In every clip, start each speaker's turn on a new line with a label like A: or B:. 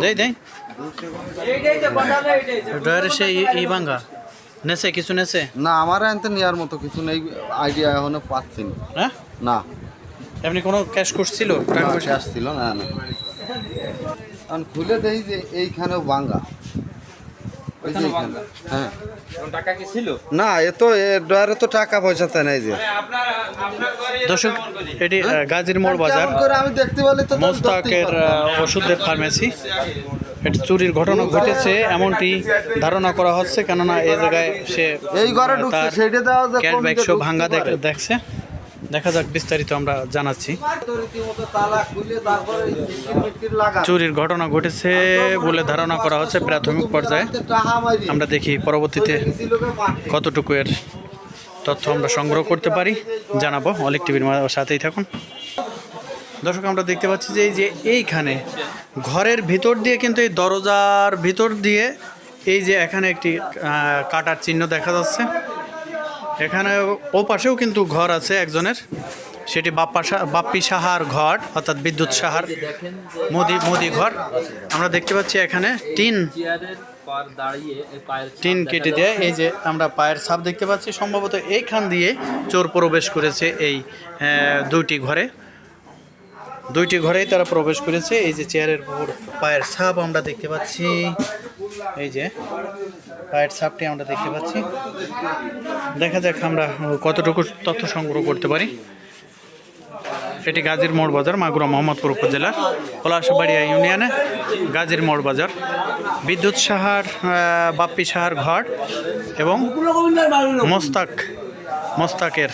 A: দেই দেই। ড্রয়ারে সে ই- ভাঙ্গা। নেছে কিছু নেছে?
B: না আমার এনতে নেওয়ার মতো কিছু নেই আইডিয়া এখনও পাচ্ছি না।
A: হ্যাঁ?
B: না।
A: এমনি কোনো ক্যাশ করছিল টাকা পয়সা
B: আসছিল না না। এখন খুলে দেখি যে এইখানে বাঙ্গা। হ্যাঁ।
C: টাকা কি ছিল?
B: না এ তো এ ডয়ারে তো টাকা পয়সা তাই নাই যে।
A: দর্শক এটি গাজীর মোড় বাজার।
B: আমি দেখতে তো
A: মোস্তাকের ওষুধের ফার্মেসি। এটি চুরির ঘটনা ঘটেছে এমনটি ধারণা করা হচ্ছে কেননা এই জায়গায় সে
B: এই ঘরে ঢুকছে
A: ভাঙ্গা দেখ- দেখছে। দেখা যাক, বিস্তারিত আমরা জানাচ্ছি। চুরির ঘটনা ঘটেছে বলে ধারণা করা হচ্ছে প্রাথমিক পর্যায়ে আমরা দেখি পরবর্তীতে। কতটুকু এর তথ্য আমরা সংগ্রহ করতে পারি জানাব, অলিক টিভির সাথেই থাকুন দর্শক, আমরা দেখতে পাচ্ছি যে এই যে এইখানে ঘরের ভিতর দিয়ে কিন্তু এই দরজার ভিতর দিয়ে এই যে এখানে একটি কাটার চিহ্ন দেখা যাচ্ছে এখানে ও পাশেও কিন্তু ঘর আছে একজনের। সেটি বাপ্পা বাপ্পি সাহার ঘর, অর্থাৎ বিদ্যুৎ সাহার মোদি মোদি ঘর। আমরা দেখতে পাচ্ছি এখানে টিন টিন কেটে দেয় এই যে আমরা পায়ের ছাপ দেখতে পাচ্ছি। সম্ভবত এইখান দিয়ে চোর প্রবেশ করেছে এই দুটি দুইটি ঘরে। দুইটি ঘরেই তারা প্রবেশ করেছে। এই যে চেয়ারের উপর পায়ের ছাপ আমরা দেখতে পাচ্ছি। এই যে পায়ের ছাপটি আমরা দেখতে পাচ্ছি। দেখা যাক আমরা কতটুকু তথ্য সংগ্রহ করতে পারি। এটি গাজীর মোড় বাজার মাগুরা মোহাম্মদপুর উপজেলার পলাশবাড়িয়া ইউনিয়নে গাজীর মোড় বাজার। বিদ্যুৎ সাহার বাপ্পি সাহার ঘর এবং মোস্তাক মোস্তাকের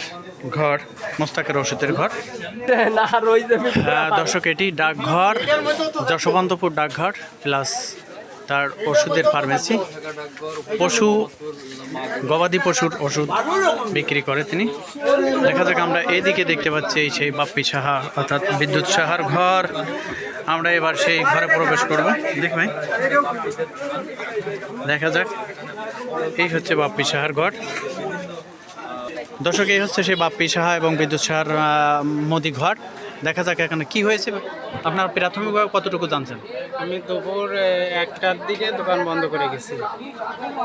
A: ঘর মোস্তাকের ওষুধের ঘর। আহ, দর্শক এটি ডাকঘর যশবন্তপুর ডাকঘর প্লাস তার ওষুধের ফার্মেসি। পশু গবাদি পশুর ওষুধ বিক্রি করে তিনি। দেখা যাক আমরা এইদিকে দেখতে পাচ্ছি এই সেই বাপ্পি সাহা অর্থাৎ বিদ্যুৎ সাহার ঘর। আমরা এবার সেই ঘরে প্রবেশ করব। দেখ ভাই। দেখা যাক এই হচ্ছে বাপ্পি সাহার ঘর। দর্শক, এই হচ্ছে সেই বাপ্পি সাহা এবং বিদ্যুৎ সাহার মোদি ঘর। দেখা যাক এখানে কি হয়েছে। আপনার প্রাথমিকভাবে কতটুকু জানছেন?
D: আমি দুপুর একটার দিকে দোকান বন্ধ করে গেছি।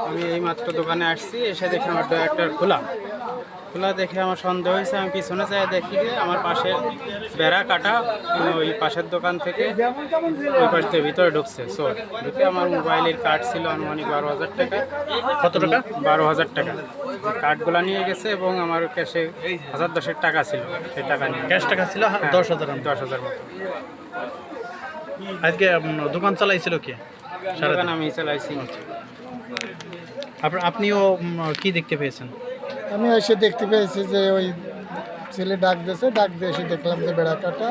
D: আমি এই মাত্র দোকানে আসছি, এসে দেখি আমার একটা খোলা। খোলা দেখে আমার সন্দেহ হয়েছে আমি পিছনে যাই দেখি যে আমার পাশে বেড়া কাটা ওই পাশের দোকান থেকে ওই পাশ থেকে ভিতরে ঢুকছে। চোর ঢুকে আমার মোবাইলের কার্ড ছিল আনুমানিক বারো হাজার টাকা।
A: কত টাকা?
D: বারো হাজার টাকা। কার্ডগুলো নিয়ে গেছে এবং আমার ক্যাশে হাজার দশের টাকা ছিল। সেই টাকা নিয়ে।
A: ক্যাশ টাকা ছিল দশ হাজার
D: দশ হাজার মতো।
A: আজকে দোকান চালাইছিল কে?
D: দোকান আমি চালাইছি।
A: আপ- আপনিও কি দেখতে পেয়েছেন?
E: আমি এসে দেখতে পেয়েছি যে ওই ছেলে ডাক দিয়েছে ডাক দিয়ে এসে দেখলাম যে বেড়া কাটা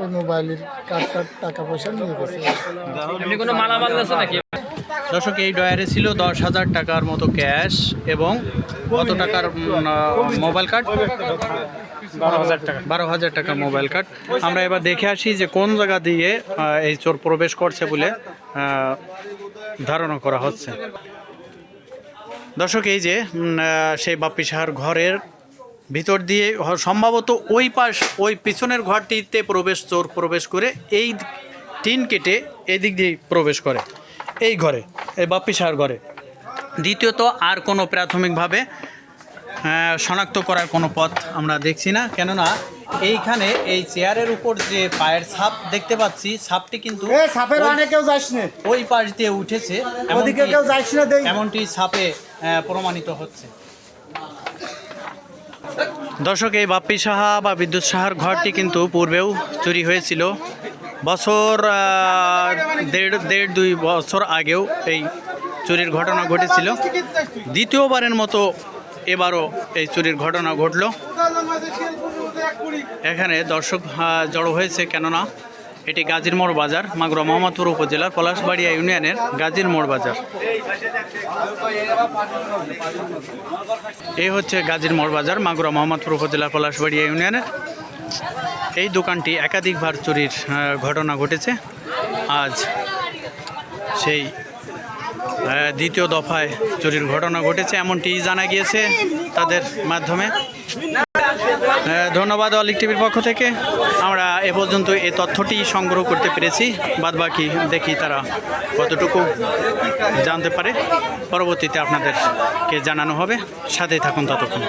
E: ওই মোবাইলের কার্ডটার টাকা পয়সা নিয়ে গেছে।
C: কোনো মালামাল আছে নাকি?
A: দর্শক এই ডয়ারে ছিল দশ হাজার টাকার মতো ক্যাশ এবং কত টাকার মোবাইল কার্ড?
D: বারো হাজার টাকা।
A: বারো হাজার টাকার মোবাইল কার্ড। আমরা এবার দেখে আসি যে কোন জায়গা দিয়ে এই চোর প্রবেশ করছে বলে ধারণা করা হচ্ছে। দর্শক, এই যে সেই বাপ্পি সাহার ঘরের ভিতর দিয়ে সম্ভবত ওই পাশ, ওই পিছনের ঘরটিতে প্রবেশ চোর প্রবেশ করে এই টিন কেটে এদিক দিয়ে প্রবেশ করে এই ঘরে, এই বাপ্পি সাহার ঘরে। দ্বিতীয়ত, আর কোনো প্রাথমিকভাবে শনাক্ত করার কোনো পথ আমরা দেখছি না, কেননা এইখানে এই চেয়ারের উপর যে পায়ের ছাপ দেখতে পাচ্ছি ছাপটি কিন্তু
E: সাপের
A: ওই-
E: অনেক কেউ যাস না।
A: ওই পাশ দিয়ে উঠেছে
E: ওদিকে
A: এমনটি-
E: কেউ যাস না
A: এমনটি ছাপে প্রমাণিত হচ্ছে। দর্শক এই বাপ্পি সাহা বা বিদ্যুৎ সাহার ঘরটি কিন্তু পূর্বেও চুরি হয়েছিল। বছর আহ, দেড় দেড় দুই বছর আগেও এই চুরির ঘটনা ঘটেছিল। দ্বিতীয়বারের মতো এবারও এই চুরির ঘটনা ঘটল। এখানে দর্শক জড়ো হয়েছে কেননা এটি গাজীর মোড় বাজার, মাগুরা মোহাম্মদপুর উপজেলার পলাশবাড়িয়া ইউনিয়নের গাজীর মোড় বাজার। এই হচ্ছে গাজীর মোড় বাজার, মাগুরা মোহাম্মদপুর উপজেলার পলাশবাড়িয়া ইউনিয়নের। এই দোকানটি একাধিকবার চুরির ঘটনা ঘটেছে। আজ সেই দ্বিতীয় দফায় চুরির ঘটনা ঘটেছে এমনটি জানা গিয়েছে তাদের মাধ্যমে। ধন্যবাদ অলিক টিভির পক্ষ থেকে। আমরা এ পর্যন্ত এ তথ্যটি সংগ্রহ করতে পেরেছি। বাদ বাকি দেখি তারা কতটুকু জানতে পারে। পরবর্তীতে আপনাদেরকে জানানো হবে। সাথেই থাকুন ততক্ষণ।